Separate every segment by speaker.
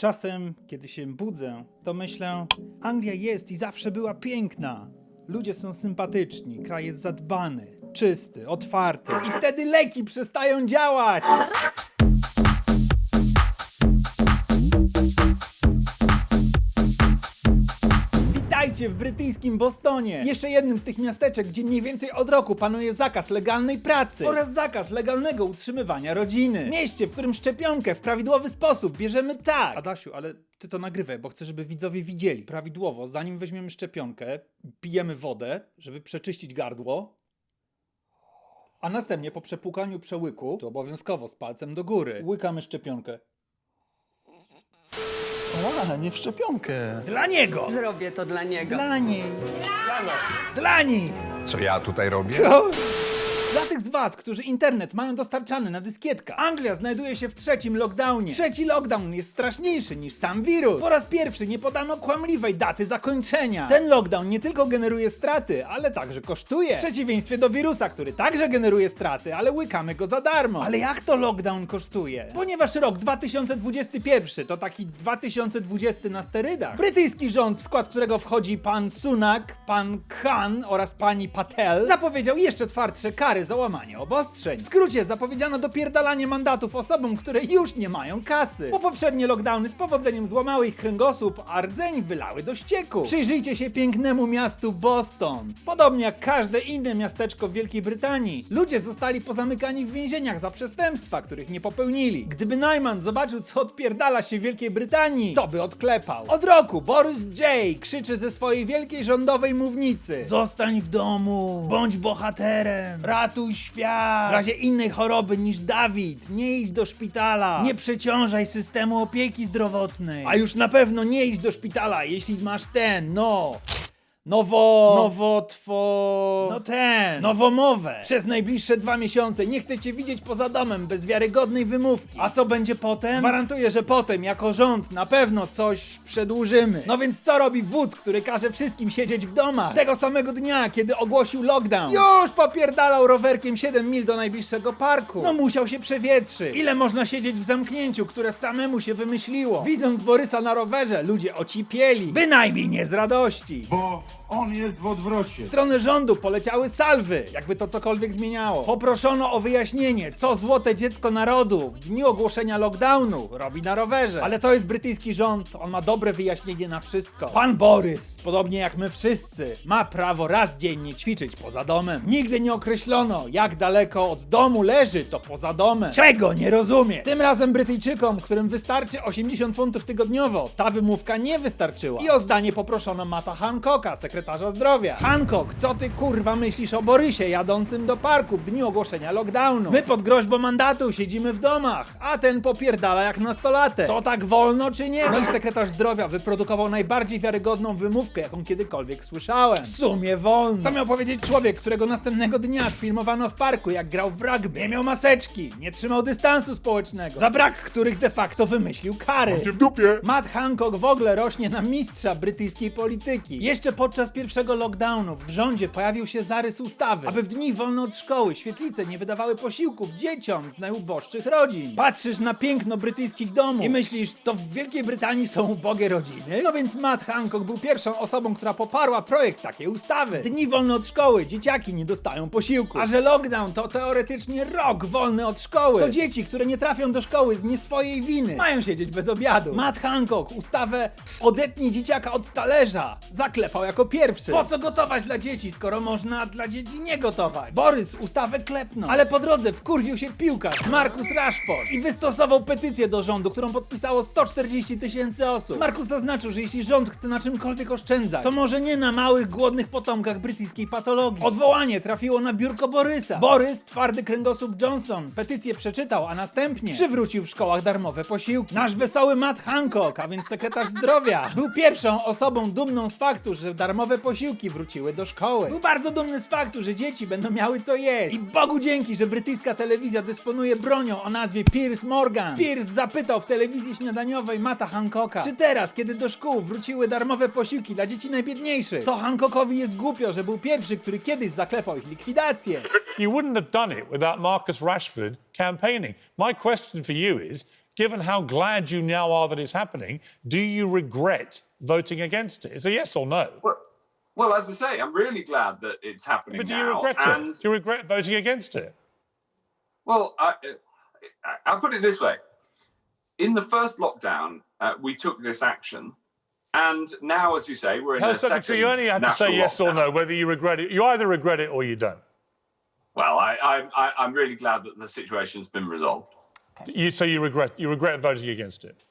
Speaker 1: Czasem, kiedy się budzę, to myślę, Anglia jest i zawsze była piękna. Ludzie są sympatyczni, kraj jest zadbany, czysty, otwarty. I wtedy leki przestają działać! W brytyjskim Bostonie! Jeszcze jednym z tych miasteczek, gdzie mniej więcej od roku panuje zakaz legalnej pracy oraz zakaz legalnego utrzymywania rodziny. Mieście, w którym szczepionkę w prawidłowy sposób bierzemy tak. Adasiu, ale ty to nagrywaj, bo chcę, żeby widzowie widzieli. Prawidłowo, zanim weźmiemy szczepionkę, pijemy wodę, żeby przeczyścić gardło, a następnie po przepłukaniu przełyku, to obowiązkowo z palcem do góry, łykamy szczepionkę.
Speaker 2: A, nie w szczepionkę.
Speaker 1: Dla niego!
Speaker 3: Zrobię to dla niego.
Speaker 1: Dla niej! Dla nich!
Speaker 4: Co ja tutaj robię?
Speaker 1: Dla z Was, którzy internet mają dostarczany na dyskietka, Anglia znajduje się w trzecim lockdownie. Trzeci lockdown jest straszniejszy niż sam wirus. Po raz pierwszy nie podano kłamliwej daty zakończenia. Ten lockdown nie tylko generuje straty, ale także kosztuje. W przeciwieństwie do wirusa, który także generuje straty, ale łykamy go za darmo. Ale jak to lockdown kosztuje? Ponieważ rok 2021 to taki 2020 na sterydach. Brytyjski rząd, w skład którego wchodzi pan Sunak, pan Khan oraz pani Patel, zapowiedział jeszcze twardsze kary za obostrzeń. W skrócie zapowiedziano dopierdalanie mandatów osobom, które już nie mają kasy. Bo poprzednie lockdowny z powodzeniem złamały ich kręgosłup, a rdzeń wylały do ścieku. Przyjrzyjcie się pięknemu miastu Boston. Podobnie jak każde inne miasteczko w Wielkiej Brytanii, ludzie zostali pozamykani w więzieniach za przestępstwa, których nie popełnili. Gdyby Najman zobaczył, co odpierdala się w Wielkiej Brytanii, to by odklepał. Od roku Boris J. krzyczy ze swojej wielkiej rządowej mównicy: Zostań w domu, bądź bohaterem, ratuj świat. W razie innej choroby niż Dawid, nie idź do szpitala, nie przeciążaj systemu opieki zdrowotnej, a już na pewno nie idź do szpitala, jeśli masz ten, no. Nowo... Nowotwo... No ten... Nowomowę. Przez najbliższe dwa miesiące nie chcecie widzieć poza domem bez wiarygodnej wymówki. A co będzie potem? Gwarantuję, że potem jako rząd na pewno coś przedłużymy. No więc co robi wódz, który każe wszystkim siedzieć w domach? Tego samego dnia, kiedy ogłosił lockdown. Już popierdalał rowerkiem 7 mil do najbliższego parku. No musiał się przewietrzyć. Ile można siedzieć w zamknięciu, które samemu się wymyśliło? Widząc Borysa na rowerze, ludzie ocipieli. Bynajmniej nie z radości.
Speaker 5: bo on jest w odwrocie.
Speaker 1: W stronę rządu poleciały salwy, jakby to cokolwiek zmieniało. Poproszono o wyjaśnienie, co złote dziecko narodu w dniu ogłoszenia lockdownu robi na rowerze. Ale to jest brytyjski rząd, on ma dobre wyjaśnienie na wszystko. Pan Borys, podobnie jak my wszyscy, ma prawo raz dziennie ćwiczyć poza domem. Nigdy nie określono, jak daleko od domu leży to poza domem. Czego nie rozumie? Tym razem Brytyjczykom, którym wystarczy 80 funtów tygodniowo, ta wymówka nie wystarczyła. I o zdanie poproszono Mata Hancocka, sekretarza zdrowia. Hancock, co ty kurwa myślisz o Borysie jadącym do parku w dniu ogłoszenia lockdownu? My pod groźbą mandatu siedzimy w domach, a ten popierdala jak nastolatek. To tak wolno czy nie? No i sekretarz zdrowia wyprodukował najbardziej wiarygodną wymówkę, jaką kiedykolwiek słyszałem. W sumie wolno. Co miał powiedzieć człowiek, którego następnego dnia sfilmowano w parku, jak grał w rugby? Nie miał maseczki, nie trzymał dystansu społecznego, za brak których de facto wymyślił kary.
Speaker 5: w dupie.
Speaker 1: Matt Hancock w ogóle rośnie na mistrza brytyjskiej polityki. Jeszcze podczas pierwszego lockdownu w rządzie pojawił się zarys ustawy, aby w dni wolne od szkoły świetlice nie wydawały posiłków dzieciom z najuboższych rodzin. Patrzysz na piękno brytyjskich domów i myślisz, to w Wielkiej Brytanii są ubogie rodziny? No więc Matt Hancock był pierwszą osobą, która poparła projekt takiej ustawy. Dni wolne od szkoły, dzieciaki nie dostają posiłku. A że lockdown to teoretycznie rok wolny od szkoły, to dzieci, które nie trafią do szkoły z nie swojej winy, mają siedzieć bez obiadu. Matt Hancock ustawę odetnij dzieciaka od talerza zaklepał jako pierwszy. Po co gotować dla dzieci, skoro można dla dzieci nie gotować? Borys ustawę klepnął, ale po drodze wkurwił się piłkarz Markus Rashford i wystosował petycję do rządu, którą podpisało 140 tysięcy osób. Markus zaznaczył, że jeśli rząd chce na czymkolwiek oszczędzać, to może nie na małych, głodnych potomkach brytyjskiej patologii. Odwołanie trafiło na biurko Borysa. Borys, twardy kręgosłup Johnson, petycję przeczytał, a następnie przywrócił w szkołach darmowe posiłki. Nasz wesoły Matt Hancock, a więc sekretarz zdrowia, był pierwszą osobą dumną z faktu, że darmowe posiłki wróciły do szkoły. Był bardzo dumny z faktu, że dzieci będą miały co jeść. I Bogu dzięki, że brytyjska telewizja dysponuje bronią o nazwie Piers Morgan. Piers zapytał w telewizji śniadaniowej Mata Hancocka, czy teraz, kiedy do szkół wróciły darmowe posiłki dla dzieci najbiedniejszych, to Hancockowi jest głupio, że był pierwszy, który kiedyś zaklepał ich likwidację.
Speaker 6: You wouldn't have done it without Marcus Rashford campaigning. My question for you is
Speaker 3: given how glad you now are that it's happening, do you regret voting against it? It's a yes or no.
Speaker 4: Well, well, as I say, I'm really glad that it's happening
Speaker 3: But do you
Speaker 4: now.
Speaker 3: regret
Speaker 4: and
Speaker 3: it? Do you regret voting against it?
Speaker 4: well, I, I, I'll put it this way: in the first lockdown, uh, we took this action, and now, as you say, we're in
Speaker 3: Health
Speaker 4: a
Speaker 3: Secretary, you only have to say yes or no, whether you regret it. You either regret it or you don't.
Speaker 4: Well, I, I, I, I'm really glad that the situation's been resolved.
Speaker 3: You, so you regret you regret voting against it.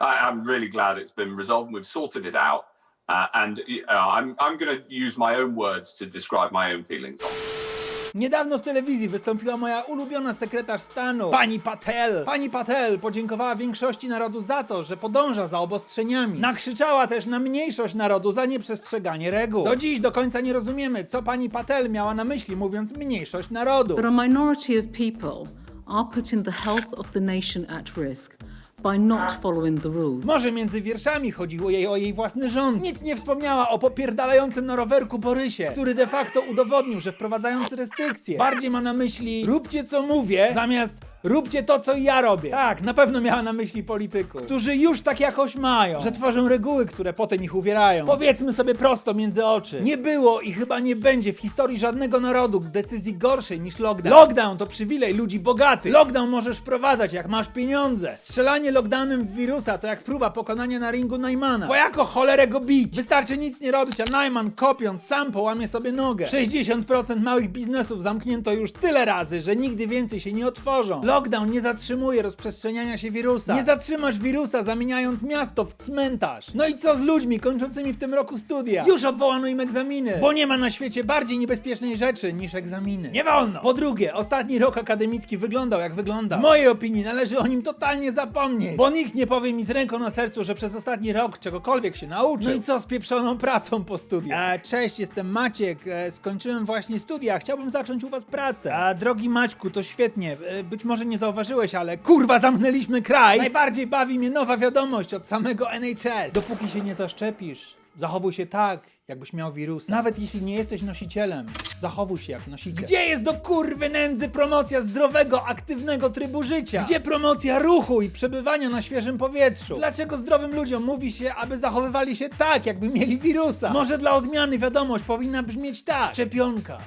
Speaker 4: I, I'm really glad it's been resolved and we've sorted it out. Uh, and uh, I'm, I'm going to use my own words to describe my own feelings on it.
Speaker 1: Niedawno w telewizji wystąpiła moja ulubiona sekretarz stanu, pani Patel. Pani Patel podziękowała większości narodu za to, że podąża za obostrzeniami. Nakrzyczała też na mniejszość narodu za nieprzestrzeganie reguł. Do dziś do końca nie rozumiemy, co pani Patel miała na myśli, mówiąc mniejszość narodu.
Speaker 6: But a minority of people are putting the health of the nation at risk by not following the rules.
Speaker 1: Może między wierszami chodziło jej o jej własny rząd. Nic nie wspomniała o popierdalającym na rowerku Borysie, który de facto udowodnił, że wprowadzając restrykcje, bardziej ma na myśli róbcie co mówię, zamiast róbcie to co ja robię. Tak, na pewno miała na myśli polityków, którzy już tak jakoś mają, że tworzą reguły, które potem ich uwierają. Powiedzmy sobie prosto między oczy. Nie było i chyba nie będzie w historii żadnego narodu decyzji gorszej niż lockdown. Lockdown to przywilej ludzi bogatych. Lockdown możesz wprowadzać jak masz pieniądze. Strzelanie lockdownem w wirusa to jak próba pokonania na ringu Najmana. Bo jako cholerę go bić. Wystarczy nic nie robić, a Najman kopiąc sam połamie sobie nogę. 60% małych biznesów zamknięto już tyle razy, że nigdy więcej się nie otworzą. Lockdown nie zatrzymuje rozprzestrzeniania się wirusa. Nie zatrzymasz wirusa zamieniając miasto w cmentarz. No i co z ludźmi kończącymi w tym roku studia? Już odwołano im egzaminy, bo nie ma na świecie bardziej niebezpiecznej rzeczy niż egzaminy. Nie wolno! Po drugie, ostatni rok akademicki wyglądał jak wyglądał. W mojej opinii należy o nim totalnie zapomnieć, bo nikt nie powie mi z ręką na sercu, że przez ostatni rok czegokolwiek się nauczył. No i co z pieprzoną pracą po studiach? E, cześć, jestem Maciek, e, skończyłem właśnie studia, chciałbym zacząć u was pracę. A drogi Maćku, to świetnie, e, być może nie zauważyłeś, ale kurwa zamknęliśmy kraj. Najbardziej bawi mnie nowa wiadomość od samego NHS. Dopóki się nie zaszczepisz, zachowuj się tak, jakbyś miał wirusa. Nawet jeśli nie jesteś nosicielem, zachowuj się jak nosiciel. Gdzie jest do kurwy nędzy promocja zdrowego, aktywnego trybu życia? Gdzie promocja ruchu i przebywania na świeżym powietrzu? Dlaczego zdrowym ludziom mówi się, aby zachowywali się tak, jakby mieli wirusa? Może dla odmiany wiadomość powinna brzmieć tak. Szczepionka.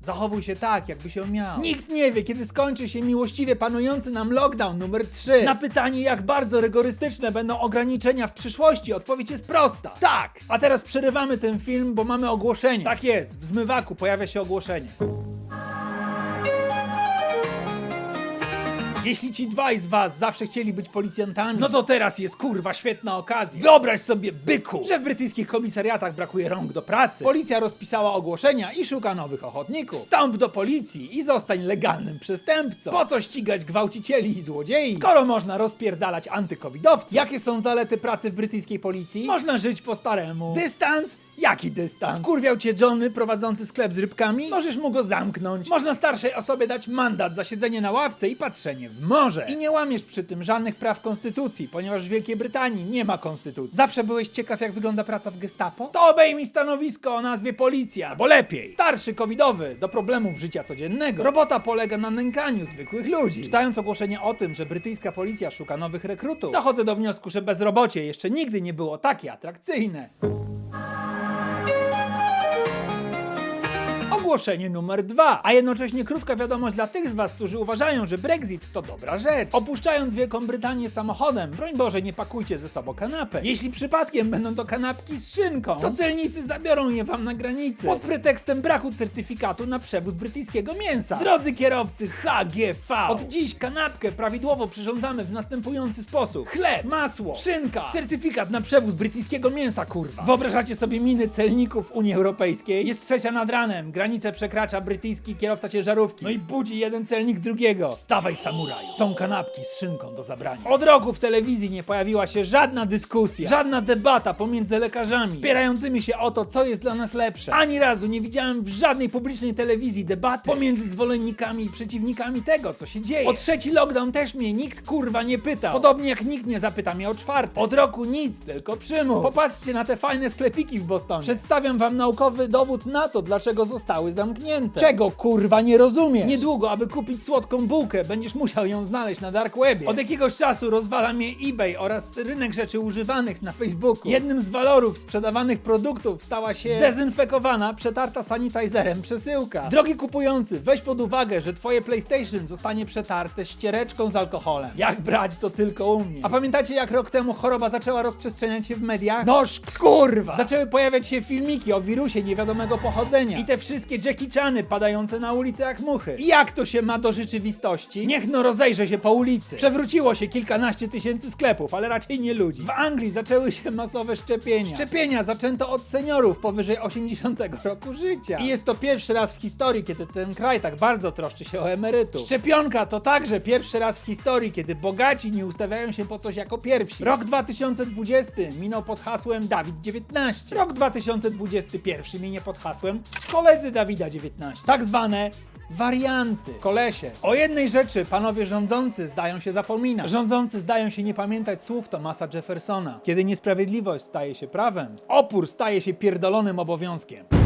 Speaker 1: Zachowuj się tak, jakby się miał. Nikt nie wie, kiedy skończy się miłościwie panujący nam lockdown numer 3. Na pytanie, jak bardzo rygorystyczne będą ograniczenia w przyszłości, odpowiedź jest prosta. Tak! A teraz przerywamy ten film, bo mamy ogłoszenie. Tak jest, w zmywaku pojawia się ogłoszenie. Jeśli ci dwaj z was zawsze chcieli być policjantami, no to teraz jest kurwa świetna okazja. Wyobraź sobie, byku, że w brytyjskich komisariatach brakuje rąk do pracy. Policja rozpisała ogłoszenia i szuka nowych ochotników. Wstąp do policji i zostań legalnym przestępcą. Po co ścigać gwałcicieli i złodziei, skoro można rozpierdalać antykowidowców? Jakie są zalety pracy w brytyjskiej policji? Można żyć po staremu. Dystans? Jaki dystans? Wkurwiał cię Johnny prowadzący sklep z rybkami? Możesz mu go zamknąć. Można starszej osobie dać mandat za siedzenie na ławce i patrzenie w morze. I nie łamiesz przy tym żadnych praw konstytucji, ponieważ w Wielkiej Brytanii nie ma konstytucji. Zawsze byłeś ciekaw, jak wygląda praca w gestapo? To obejmij stanowisko o nazwie policja, bo lepiej. Starszy covidowy do problemów życia codziennego. Robota polega na nękaniu zwykłych ludzi. Czytając ogłoszenie o tym, że brytyjska policja szuka nowych rekrutów, dochodzę do wniosku, że bezrobocie jeszcze nigdy nie było takie atrakcyjne. Ogłoszenie numer dwa, a jednocześnie krótka wiadomość dla tych z Was, którzy uważają, że Brexit to dobra rzecz. Opuszczając Wielką Brytanię samochodem, broń Boże, nie pakujcie ze sobą kanapek. Jeśli przypadkiem będą to kanapki z szynką, to celnicy zabiorą je Wam na granicy pod pretekstem braku certyfikatu na przewóz brytyjskiego mięsa. Drodzy kierowcy HGV, od dziś kanapkę prawidłowo przyrządzamy w następujący sposób: chleb, masło, szynka, certyfikat na przewóz brytyjskiego mięsa, kurwa. Wyobrażacie sobie miny celników Unii Europejskiej? Jest trzecia nad ranem, granicę przekracza brytyjski kierowca ciężarówki. No i budzi jeden celnik drugiego. Wstawaj, samuraju. Są kanapki z szynką do zabrania. Od roku w telewizji nie pojawiła się żadna dyskusja, żadna debata pomiędzy lekarzami, spierającymi się o to, co jest dla nas lepsze. Ani razu nie widziałem w żadnej publicznej telewizji debaty pomiędzy zwolennikami i przeciwnikami tego, co się dzieje. O trzeci lockdown też mnie nikt kurwa nie pytał. Podobnie jak nikt nie zapyta mnie o czwarty. Od roku nic, tylko przymus. Popatrzcie na te fajne sklepiki w Bostonie. Przedstawiam wam naukowy dowód na to, dlaczego zostały zostały zamknięte. Czego kurwa nie rozumiesz? Niedługo, aby kupić słodką bułkę, będziesz musiał ją znaleźć na dark webie. Od jakiegoś czasu rozwala mnie eBay oraz rynek rzeczy używanych na Facebooku. Jednym z walorów sprzedawanych produktów stała się zdezynfekowana, przetarta sanitizerem przesyłka. Drogi kupujący, weź pod uwagę, że twoje PlayStation zostanie przetarte ściereczką z alkoholem. Jak brać to tylko u mnie. A pamiętacie jak rok temu choroba zaczęła rozprzestrzeniać się w mediach? Noż kurwa! Zaczęły pojawiać się filmiki o wirusie niewiadomego pochodzenia. I te wszystkie Jackie Chany padające na ulicę jak muchy. I jak to się ma do rzeczywistości? Niech no rozejrzę się po ulicy. Przewróciło się kilkanaście tysięcy sklepów, ale raczej nie ludzi. W Anglii zaczęły się masowe szczepienia. Szczepienia zaczęto od seniorów powyżej 80 roku życia. I jest to pierwszy raz w historii, kiedy ten kraj tak bardzo troszczy się o emerytów. Szczepionka to także pierwszy raz w historii, kiedy bogaci nie ustawiają się po coś jako pierwsi. Rok 2020 minął pod hasłem Dawid 19. Rok 2021 minie pod hasłem Koledzy Dawida 19. Tak zwane warianty. Kolesie. O jednej rzeczy panowie rządzący zdają się zapominać. Rządzący zdają się nie pamiętać słów Thomasa Jeffersona. Kiedy niesprawiedliwość staje się prawem, opór staje się pierdolonym obowiązkiem.